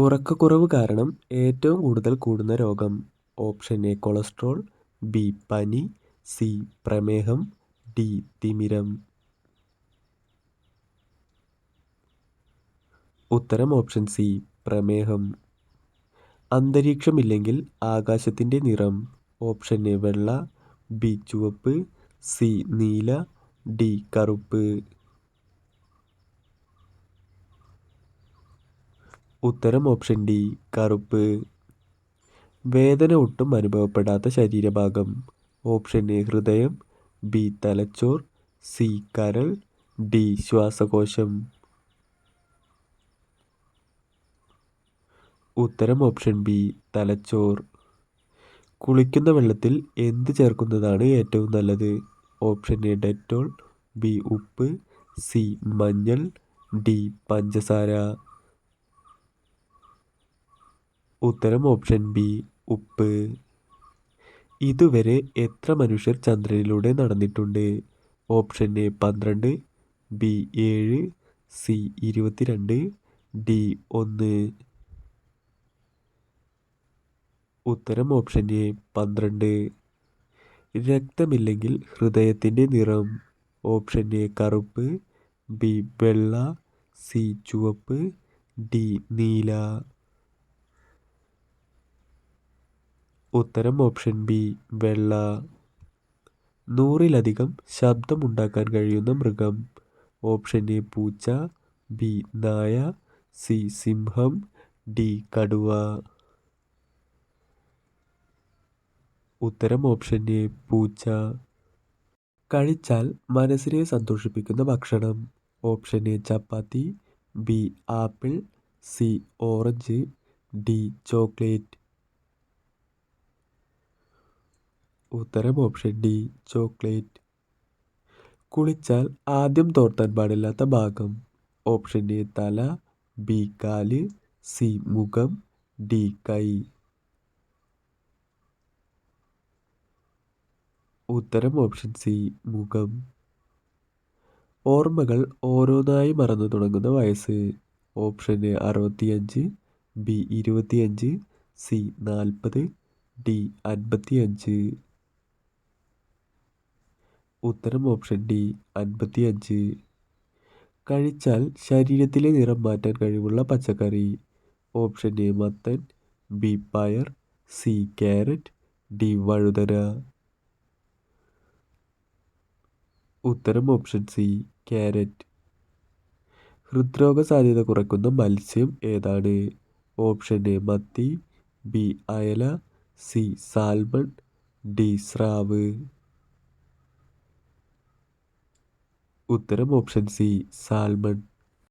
ഉറക്കക്കുറവ് കാരണം ഏറ്റവും കൂടുതൽ കൂടുന്ന രോഗം ഓപ്ഷൻ എ കൊളസ്ട്രോൾ ബി പനി സി പ്രമേഹം ഡി തിമിരം. ഉത്തരം ഓപ്ഷൻ സി പ്രമേഹം. അന്തരീക്ഷമില്ലെങ്കിൽ ആകാശത്തിന്റെ നിറം ഓപ്ഷൻ എ വെള്ള ബി ചുവപ്പ് സി നീല ഡി കറുപ്പ്. ഉത്തരം ഓപ്ഷൻ ഡി കറുപ്പ്. വേദന ഒട്ടും അനുഭവപ്പെടാത്ത ശരീരഭാഗം. ഓപ്ഷൻ എ ഹൃദയം. ബി തലച്ചോർ. സി കരൾ. ഡി ശ്വാസകോശം. ഉത്തരം ഓപ്ഷൻ ബി തലച്ചോർ. കുളിക്കുന്ന വെള്ളത്തിൽ എന്ത് ചേർക്കുന്നതാണ് ഏറ്റവും നല്ലത്? Option A Dettol. ബി ഉപ്പ്. സി മഞ്ഞൾ. ഡി പഞ്ചസാര. ഉത്തരം ഓപ്ഷൻ ബി ഉപ്പ്. ഇതുവരെ എത്ര മനുഷ്യർ ചന്ദ്രനിലൂടെ നടന്നിട്ടുണ്ട്? ഓപ്ഷൻ എ പന്ത്രണ്ട് ബി ഏഴ് സി ഇരുപത്തിരണ്ട് ഡി ഒന്ന്. ഉത്തരം ഓപ്ഷൻ എ പന്ത്രണ്ട്. രക്തമില്ലെങ്കിൽ ഹൃദയത്തിന്റെ നിറം. ഓപ്ഷൻ എ കറുപ്പ് ബി വെള്ള സി ചുവപ്പ് ഡി നീല. ഉത്തരം ഓപ്ഷൻ ബി വെള്ള. നൂറിലധികം ശബ്ദമുണ്ടാക്കാൻ കഴിയുന്ന മൃഗം. ഓപ്ഷൻ എ പൂച്ച. ബി നായ. സി സിംഹം. ഡി കടുവ. ഉത്തരം ഓപ്ഷൻ എ പൂച്ച. കഴിച്ചാൽ മനസ്സിനെ സന്തോഷിപ്പിക്കുന്ന ഭക്ഷണം. Option A chapati. B apple. C orange. D chocolate. ഉത്തരം ഓപ്ഷൻ ഡി ചോക്ലേറ്റ്. കുളിച്ചാൽ ആദ്യം തോർത്താൻ പാടില്ലാത്ത ഭാഗം. ഓപ്ഷൻ എ തല ബി കാൽ സി മുഖം ഡി കൈ. ഉത്തരം ഓപ്ഷൻ സി മുഖം. ഓർമ്മകൾ ഓരോന്നായി മറന്നു തുടങ്ങുന്ന വയസ്സ്. ഓപ്ഷൻ എ അറുപത്തിയഞ്ച് ബി ഇരുപത്തിയഞ്ച് സി നാൽപ്പത് ഡി അൻപത്തിയഞ്ച്. ഉത്തരം ഓപ്ഷൻ ഡി അൻപത്തിയഞ്ച്. കഴിച്ചാൽ ശരീരത്തിലെ നിറം മാറ്റാൻ കഴിവുള്ള പച്ചക്കറി. ഓപ്ഷൻ എ മത്തൻ. ബി പയർ. സി ക്യാരറ്റ് ഡി വഴുതന. ഉത്തരം ഓപ്ഷൻ സി ക്യാരറ്റ് ഹൃദ്രോഗ സാധ്യത കുറയ്ക്കുന്ന മത്സ്യം ഏതാണ്? ഓപ്ഷൻ എ മത്തി. ബി അയല. സി സാൽമൺ ഡി സ്രാവ്. ഉത്തരം ഓപ്ഷൻ സി സാൽമൺ.